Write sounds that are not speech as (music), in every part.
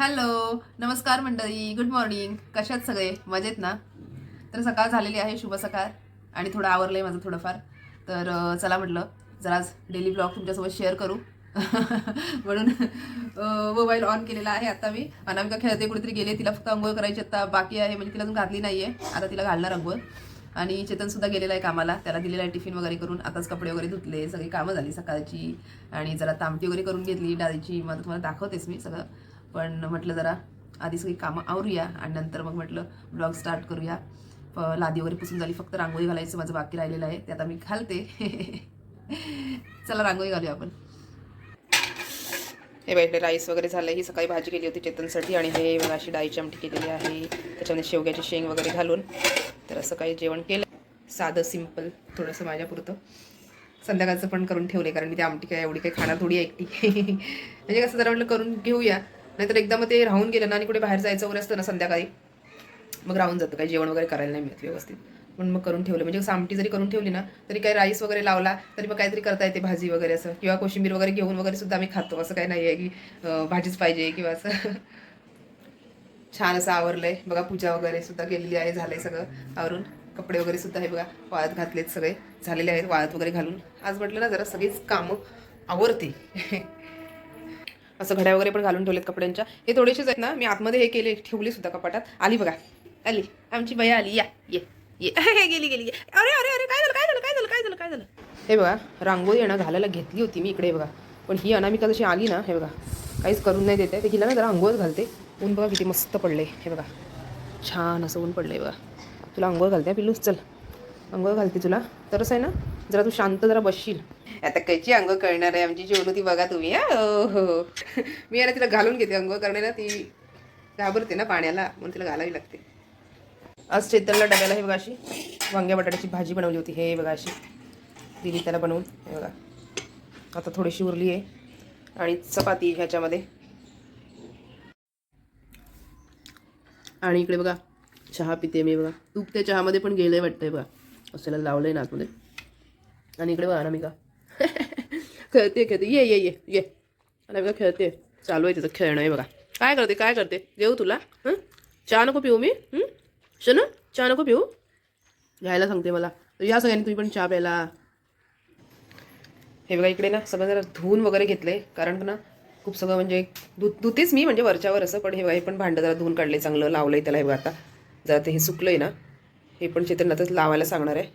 Hello नमस्कार मंडळी good morning कशात सगळे? मजेत ना? तर सकाळ झालेली आहे शुभ सकाळ. आणि थोडं आवरलं आहे माझं थोडंफार. तर चला म्हटलं जरा डेली ब्लॉग तुमच्यासोबत शेअर करू. (laughs) म्हणून मोबाईल ऑन केलेला आहे आता मी. अनामिका खेळते कुठेतरी गेले तिला फक्त अंघोळ करायची आता बाकी आहे. म्हणजे तिला अजून घातली नाही आहे आता तिला घालणार अंघोळ. आणि चेतनसुद्धा गेलेला आहे कामाला. त्याला दिलेला आहे टिफिन वगैरे करून. आताच कपडे वगैरे धुतले सगळी कामं झाली सकाळची. आणि जरा तामटी वगैरे करून घेतली डाळीची. मग तुम्हाला दाखवतेच मी सगळं. पण म्हटलं जरा आधी सगळी कामं आवरूया आणि नंतर मग म्हटलं ब्लॉग स्टार्ट करूया. लादी वगैरे पुसून झाली फक्त रांगोळी घालायचं माझं बाकी राहिलेलं आहे. ते आता मी घालते. (laughs) चला रांगोळी घालूया आपण. हे बाईकडे राईस वगैरे झालं ही सकाळी भाजी केली होती चेतनसाठी आणि हे अशी डाळीची आमटी केलेली आहे. त्याच्यामध्ये शेवग्याची शेंग वगैरे घालून. तर असं काही जेवण केलं. साधं सिंपल थोडंसं माझ्यापुरतं संध्याकाळचं पण करून ठेवले कारण मी ती आमटी काय एवढी काही खाणार थोडी एकटी. (laughs) म्हणजे कसं जरा म्हटलं करून घेऊया. नाहीतर एकदा मग ते राहून गेलं ना आणि कुठे बाहेर जायचं वगैरे असतं ना संध्याकाळी मग राहून जातं. काही जेवण वगैरे करायला नाही मिळत व्यवस्थित. पण मग करून ठेवलं. म्हणजे सामटी आमटी जरी करून ठेवली ना तरी काही राईस वगैरे लावला तरी मग काहीतरी करता येते भाजी वगैरे असं. किंवा कोशिंबीर वगैरे घेऊन वगैरे सुद्धा आम्ही खातो. असं काही नाही आहे की भाजीच पाहिजे किंवा असं. छान असं आवरलंय. बघा पूजा वगैरे सुद्धा केलेली आहे झालंय सगळं आवरून. कपडे वगैरे सुद्धा हे बघा वाळत घातलेत सगळे. झालेले आहेत वाळत वगैरे घालून. आज म्हटलं ना जरा सगळीच कामं आवरते. असं घड्या वगैरे पण घालून ठेवलेत कपड्यांच्या. हे थोडेसेच आहेत ना मी आतमध्ये हे केले ठेवले सुद्धा कपाटात. आली बघा. आली. आमची बया आली. या ये ये. (laughs) गेली गेली अरे अरे अरे काय झालं काय झालं काय झालं काय झालं काय झालं? हे बघा रांगोळी आहे ना घालायला घेतली होती मी इकडे बघा. पण ही अनामिका जशी आली ना हे बघा काहीच करून नाही देते. ते हिला ना जरा अंघोळ घालते. ऊन बघा किती मस्त पडले हे बघा. छान असं ऊन पडलंय बघा. तुला अंघोळ घालते पिल्लू चल. अंघोळ घालते तुला. तरच आहे ना जरा तू शांत जरा बसशील. आता कशी आंघोळ करणार आहे आमची जेवण ती बघा तुम्ही हा? हो हो मी आहे तिला घालून घेते आंघोळ करण्याला ती घाबरते ना पाण्याला म्हणून तिला घालावी लागते. आज चेतनला डब्याला हे बघा अशी वांग्या बटाट्याची भाजी बनवली होती हे बघा अशी. दिली त्याला बनवून हे बघा. आता थोडीशी उरली आहे. आणि चपाती ह्याच्यामध्ये. आणि इकडे बघा चहा पिते मी बघा. तूप त्या चहामध्ये पण गेलंय वाटतंय बघा. असल्याला लावलंय ना आतमध्ये. आणि इकडे बघा ना मी का खेळते खेळते. ये ये ये ये. अनामिका खेळते. चालू आहे तिचं खेळणं आहे बघा. काय करते काय करते? देऊ तुला हं? चहा नको पिऊ मी हं? शनू चहा नको पिऊ. घ्यायला सांगते मला. या सगळ्यांनी तुम्ही पण चहा प्यायला. हे बघा इकडे ना सगळं जरा धुवून वगैरे घेतले कारण ना खूप सगळं म्हणजे धु धुतेच मी म्हणजे वरच्यावर असं पण हे बघा हे पण भांडं जरा धुवून काढले चांगलं लावलंय त्याला हे बघा आता. जरा ते हे सुकलंय ना हे पण चेतनातच लावायला सांगणार आहे.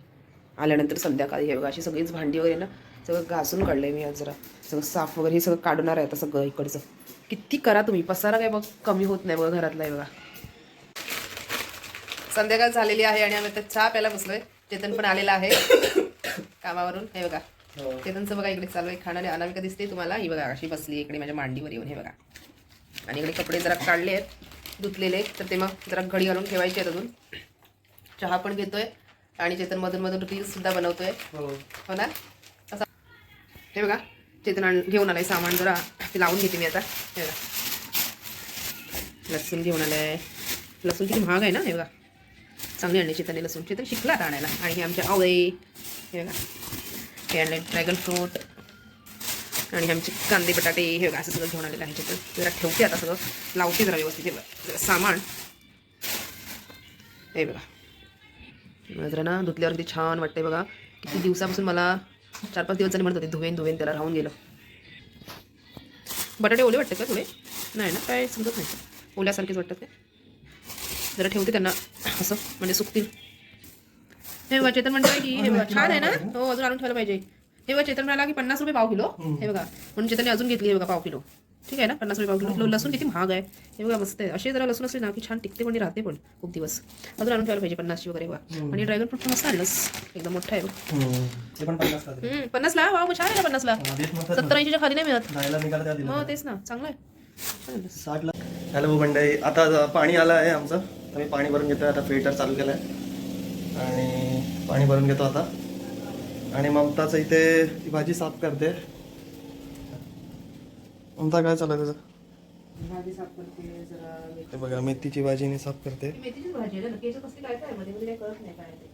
आल्यानंतर संध्याकाळी हे बघा अशी सगळीच भांडी वगैरे ना सगळं घासून काढलंय मी आज जरा. सगळं साफ वगैरे हे सगळं काढणार आहे आता सगळं इकडचं. किती करा तुम्ही? पसारा काय बघ कमी होत नाही बघा घरातला आहे बघा. संध्याकाळ झालेली आहे आणि आम्ही आता चहा प्यायला बसलोय. चेतन पण आलेला आहे (coughs) कामावरून. हे बघा. चेतनचं बघा इकडे चालू आहे खाणारे अनामिका दिसते तुम्हाला. ही बघा अशी बसली इकडे माझ्या मांडीवर येऊन. हे बघा. आणि इकडे कपडे जरा काढले आहेत धुतलेले तर ते मग जरा घडी घालून ठेवायचे आहेत अजून. चहा पण घेतोय. आणि चेतन मधून मधून रील्स सुद्धा बनवतोय. हो. ना? असं हे बघा चेतन आण- घेऊन आहे सामान जरा. ते लावून घेते मी आता. हे बघा. लसूण घेऊन आलाय. लसूण किती महाग आहे ना हे बघा. चांगली आणली चेतनने लसूण. चेतन शिकला आता आणायला. आणि हे आमचे आवळे. हे बघा. हे आणले ड्रॅगन फ्रूट. आणि आमचे कांदे बटाटे. हे बघा असं सगळं घेऊन आलेलं आहे चेतन. जरा ठेवते आता सगळं. लावते जरा व्यवस्थित. हे बघा जरा सामान. हे बघा. जरा ना धुतल्यावर किती छान वाटतंय बघा. किती दिवसापासून मला चार पाच दिवस झाले म्हणत होते धुवेन धुवेन त्याला राहून गेलं. बटाटे ओले वाटतात का थोडे नाही ना काय समजत नाही. ओल्यासारखेच वाटतात ते जरा ठेवते त्यांना असं म्हणजे सुकतील. हे बघा चेतन म्हणतोय की हे बघा छान आहे ना? हो अजून आणून ठेवायला पाहिजे. हे बघा चेतन म्हणाला की पन्नास रुपये पाव किलो. हे बघा म्हणून चेतनने अजून घेतली हे बघा पाव किलो. ठीक आहे ना? पन्नास रुपये पाव किलो लसूण किती महाग आहे. हे बघा मस्त आहे. असे जरा लसूण असले ना की छान टिकते पण राहते पण खूप दिवस. अजून आणून ठेवायला पाहिजे पन्नासची वगैरे बघा. आणि ड्रॅगन फ्रूट मस्त आणलंस एकदम मोठा आहे. पन्नास वाव मग छान आहे ना पन्नासला. सत्तर ऐंशीच्या खाली नाही मिळत. दिला हो तेच ना. चांगलं आहे. साठला. हॅलो मंडळी आता पाणी आलं आहे आमचं. तर मी पाणी भरून घेतो आता फिल्टर चालू केलं आहे आणि पाणी भरून घेतो आता. आणि ममताचं इथे ती भाजी साफ करते. ममता काय चालू आहे तुझं भाजी साफ करते जरा ते बघा मेथीची भाजी मी साफ करते. मेथीचीच भाजी आहे ना नक्की याच्यात कसली काय काय आहे मध्ये मध्ये काही कळत नाही काय आहे ते.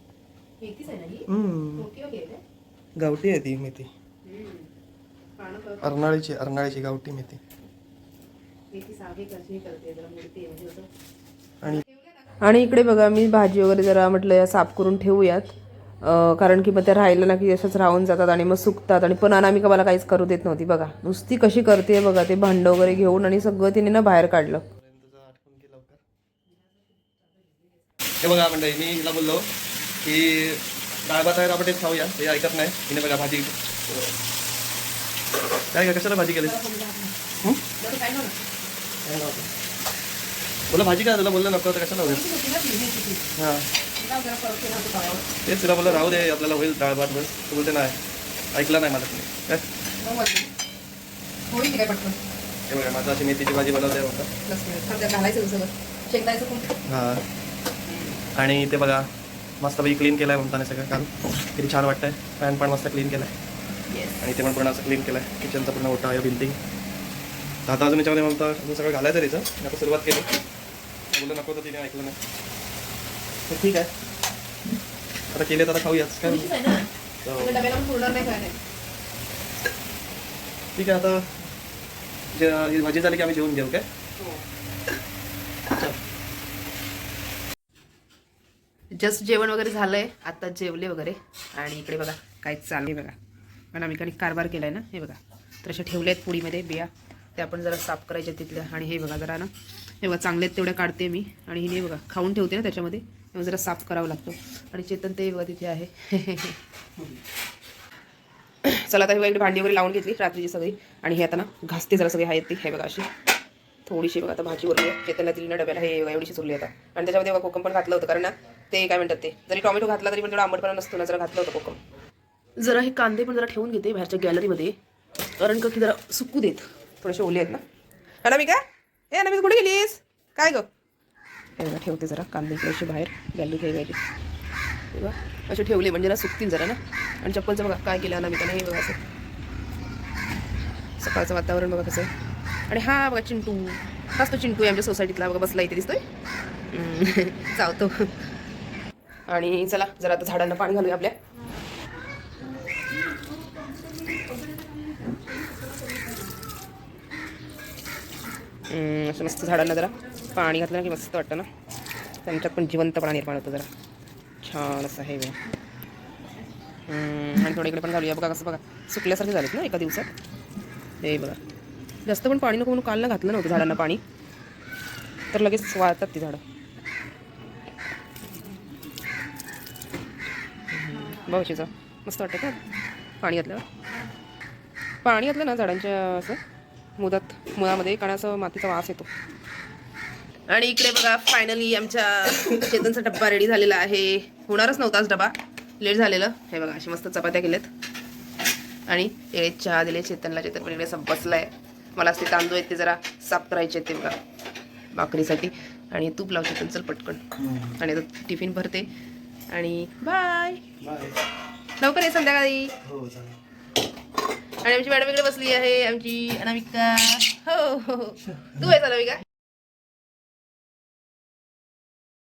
मेथीच आहे ना ही? हम्म, मोठी वगैरे आहे ना? गावठी आहे ती मेथी. हम्म. पानं कळत अर्नाळीची अर्नाळीची गावठी मेथी. आणि आणि इकडे बघा मी भाजी वगैरे जरा म्हटलं या साफ करून ठेवूयात. कारण की मग त्या राहिलं ना की अशाच राहून जातात आणि मग सुकतात आणि पण अनामिका मला काहीच करू देत नव्हती बघा. नुसती कशी करते बघा ते भांड वगैरे घेऊन आणि सगळं तिने ना बाहेर काढलं. हे बघा म्हणजे मी हिला बोललो की डाळ भात आहे आपण तेच खाऊया. हे ऐकत नाही. हिने बघा भाजी. काय का कशाला भाजी केली बोला भाजी काय तुला बोललं नको तर कशाला होईल? हां. तेच तिला बोललं राहू दे आपल्याला होईल डाळ भात बस. तू बोलते नाही ऐकलं नाही मला तुम्ही काय? हे बघा माझा अशी मेथीची भाजी बनवते होता हां. आणि ते बघा मस्तपैकी क्लीन केलं आहे म्हणताना सगळं काल किती छान वाटतंय. फॅन पण मस्त क्लीन केलं आहे आणि ते पण पूर्ण असं क्लीन केलं आहे किचनचा पूर्ण ओटा आहे बिल्डिंग आता अजून याच्यामध्ये म्हणता अजून सगळं घालायचं तिचं. आता सुरुवात केली. बोललं नको तर तिने ऐकलं नाही. तर ठीक आहे. आता केले तर खाऊयाच काय? हो. ठीक आहे आता जे ही भाजी झाली की आम्ही जेवून घेऊ काय? जस्ट जेवण वगैरे झालंय. आता जेवले वगैरे. आणि इकडे बघा काय चालू आहे बघा. पण आम्ही काही कारभार केलाय ना हे बघा. तर अशा ठेवल्या आहेत पुडीमध्ये बिया. त्या आपण जरा साफ करायच्या तिथल्या. आणि हे बघा जरा ना. हे बघा चांगले आहेत तेवढ्या काढते मी. आणि हिने बघा खाऊन ठेवते ना त्याच्यामध्ये. तेव्हा जरा साफ करावं लागतो. आणि चेतन ते बघा तिथे आहे. चला आता हे इकडे भांडी वगैरे लावून घेतली रात्रीची सगळी. आणि हे आता ना घासते जरा सगळी आहेत ती. हे बघा अशी. थोडीशी बघा आता भाजी उरली चेतनला दिली ना डब्याला हे बघा एवढीशी उरली आता. आणि त्याच्यामध्ये बघा कोकम पण घातलं होतं कारण ना ते काय म्हणतात ते जरी टोमॅटो घातला तरी पण थोडा आंबटपणा नसतो ना जरा घातलं होतं कोकम. जरा हे कांदे पण जरा ठेवून घेते बाहेरच्या गॅलरीमध्ये कारण का की जरा सुकू देत. थोडेसे ओले आहेत ना. हा ना मी काय ए ना मी कुठे गेलीस? काय ग? हे ठेवते जरा कांदे इकडे बाहेर गॅलरी ठेवायची. हे बघा असे ठेवले म्हणजे ना सुकतील जरा ना. आणि चप्पलचं बघा काय केलं ना मी त्याने हे बघा असं. सकाळचं वातावरण बघा कसं आहे. आणि हा बघा चिंटू हाच तो चिंटू आहे आमच्या सोसायटीतला बघा बसला इथे दिसतोय. (laughs) चावतो आणि चला जरा आता झाडांना पाणी घालूया आपल्या. असं मस्त झाडांना जरा पाणी घातलं ना की मस्त वाटतं ना. त्यांच्यात पण जिवंतपणा निर्माण होतो जरा. छान असं आहे आणि थोडं इकडे पण घालूया. बघा कसं बघा सुकल्यासारखे झालेत ना एका दिवसात. हे बघा. जास्त पण पाणी नको म्हणून काल ना घातलं नव्हतं झाडांना पाणी. तर लगेच वाळतात ती झाडं. बघशीचं मस्त वाटतं का? पाणी घातल्यावर. पाणी घातलं ना झाडांच्या असं? मुदत मुळामध्ये कारण असं मातीचा वास येतो. आणि इकडे बघा फायनली आमच्या चेतनचा डब्बा रेडी झालेला आहे. होणारच नव्हताच डबा. लेट झालेलं. हे बघा अशी मस्त चपात्या केल्यात. आणि इकडे चहा दिले चेतनला. चेतन पण इकडे सब बसलाय. मला असते तांदूळ आहेत ते जरा साफ करायचे आहेत ते बघा. भाकरीसाठी. आणि तूप लाव चेतन चल पटकन. आणि आता टिफिन भरते. आणि बाय बाय लवकर ये संध्याकाळी. हो चालेल. आणि आमची मॅडम इकडे बसली आहे आमची अनामिका हो हो हो. तू आहे अनामिका